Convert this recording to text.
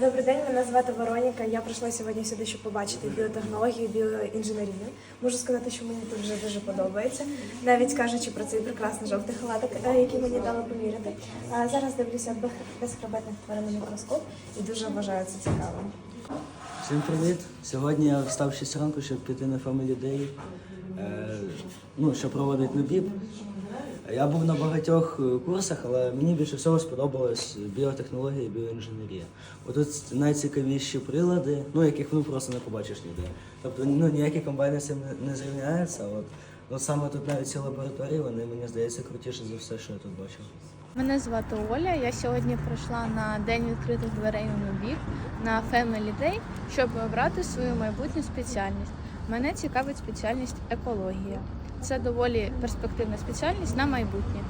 Добрий день, мене звати Вероніка. Я прийшла сьогодні сюди, щоб побачити біотехнологію, біоінженерію. Можу сказати, що мені тут вже дуже подобається. Навіть кажучи про цей прекрасний жовтий халатик, е, який мені дали поміряти. Зараз дивлюся без- безхребетних тварин мікроскоп і дуже вважаю це цікавим. Всім привіт! Сьогодні я встав 6 ранку, щоб піти на Day, е, ну, що проводить НУБІП. Я був на багатьох е, курсах, але мені більше всього сподобалось біотехнологія і біоінженерія. Отут найцікавіші прилади, ну яких ну просто не побачиш ніде. Тобто ну, ніякі комбайни з цим не, зрівняються. От, от саме тут навіть ці лабораторії, вони мені здається крутіше за все, що я тут бачив. Мене звати Оля. Я сьогодні прийшла на день відкритих дверей у Нубік на Family Day, щоб обрати свою майбутню спеціальність. Мене цікавить спеціальність екологія. Це доволі перспективна спеціальність на майбутнє.